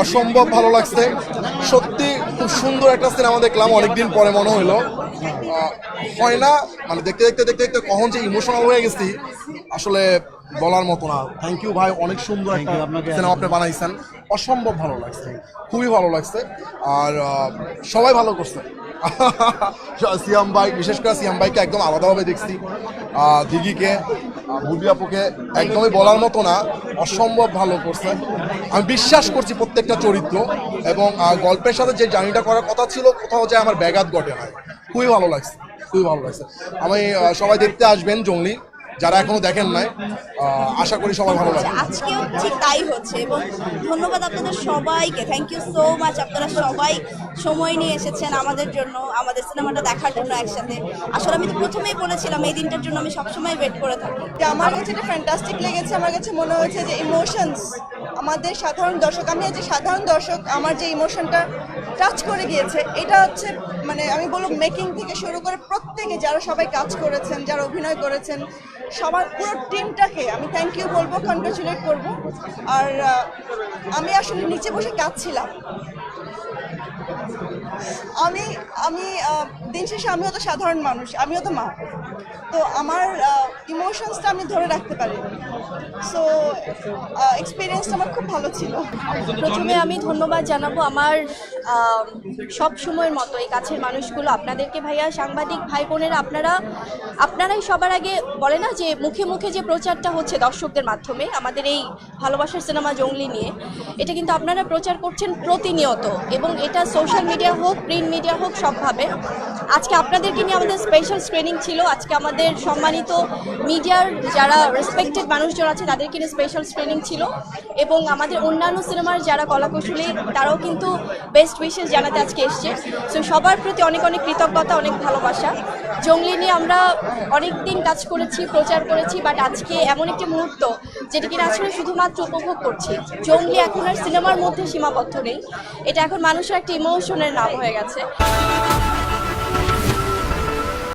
অসম্ভব ভালো লাগছে। সত্যি খুব সুন্দর একটা সিনেমা দেখলাম অনেকদিন পরে মনে হইল। আহ, হয় না মানে দেখতে দেখতে দেখতে দেখতে কখন যে ইমোশনাল হয়ে গেছি আসলে বলার মতো না। থ্যাংক ইউ ভাই অনেক সুন্দর একটা সিনেমা আপনি বানাইছেন। অসম্ভব ভালো লাগছে খুবই ভালো লাগছে। আর সবাই ভালো করছে। সিয়াম ভাই, বিশেষ করে সিয়াম ভাইকে একদম আলাদাভাবে দেখছি। দিঘিকে আপুকে একদমই বলার মতো না, অসম্ভব ভালো করছে। আমি বিশ্বাস করছি প্রত্যেকটা চরিত্র এবং গল্পের সাথে যে জার্নিটা করার কথা ছিল, কোথাও যায় আমার ব্যাঘাত ঘটে না খুবই ভালো লাগছে, খুবই ভালো লাগছে। আমি সবাই দেখতে আসবেন জঙ্গলি। যারা এখনও দেখেন নাই আশা করি সবাই ভালো লাগবে। আজকেও ঠিক তাই হচ্ছে এবং ধন্যবাদ আপনাদের সবাইকে। থ্যাংক ইউ সো মাচ আপনারা সবাই সময় নিয়ে এসেছেন আমাদের জন্য আমাদের সিনেমাটা দেখার জন্য একসাথে। আসলে আমি তো প্রথমেই বলেছিলাম এই দিনটার জন্য আমি সবসময় ওয়েট করে থাকি। যে আমার কাছে এটা ফ্যান্টাস্টিক লেগেছে আমার কাছে মনে হয়েছে যে ইমোশনস আমাদের সাধারণ দর্শক আমি যে সাধারণ দর্শক আমার যে ইমোশনটা টাচ করে গিয়েছে এটা হচ্ছে মানে আমি বলব মেকিং থেকে শুরু করে প্রত্যেকে যারা সবাই কাজ করেছেন যারা অভিনয় করেছেন সবার পুরো টিমটাকে আমি থ্যাংক ইউ বলব কনগ্রাচুলেট করব। আর আমি আসলে নিচে বসে কাঁদছিলাম। আমি আমি দিন শেষে আমিও তো সাধারণ মানুষ, আমিও তো মা। তো আমার ইমোশনসটা আমি ধরে রাখতে পারি সো এক্সপিরিয়েন্সটা আমার খুব ভালো ছিল। প্রথমে আমি ধন্যবাদ জানাব আমার সব সময়ের মতো এই কাছের মানুষগুলো। আপনাদেরকে ভাইয়া, সাংবাদিক ভাই বোনেরা, আপনারা, আপনারাই সবার আগে বলে না যে মুখে মুখে যে প্রচারটা হচ্ছে দর্শকদের মাধ্যমে, আমাদের এই ভালোবাসার সিনেমা জঙ্গলি নিয়ে, এটা কিন্তু আপনারা প্রচার করছেন প্রতিনিয়ত। এবং এটা সোশ্যাল মিডিয়া হোক প্রিন্ট মিডিয়া হোক, সবভাবে। আজকে আপনাদেরকে নিয়ে আমাদের স্পেশাল স্ক্রিনিং ছিল। আজকে আমাদের সম্মানিত মিডিয়ার যারা রেসপেক্টেড মানুষজন আছে, তাদেরকে নিয়ে স্পেশাল স্ক্রিনিং ছিল। এবং আমাদের অন্যান্য সিনেমার যারা কলাকৌশলী, তারাও কিন্তু বেস্ট উইশেস জানাতে আজকে এসছে। সো সবার প্রতি অনেক অনেক কৃতজ্ঞতা, অনেক ভালোবাসা। জঙ্গলি নিয়ে আমরা অনেক দিন কাজ করেছি, প্রচার করেছি বাট আজকে এমন একটি মুহূর্ত, যেটি কিনা আসলে শুধুমাত্র উপভোগ করছি। জঙ্গলি এখন আর সিনেমার মধ্যে সীমাবদ্ধ নেই। এটা এখন মানুষের একটা ইমোশনের নাম হয়ে গেছে।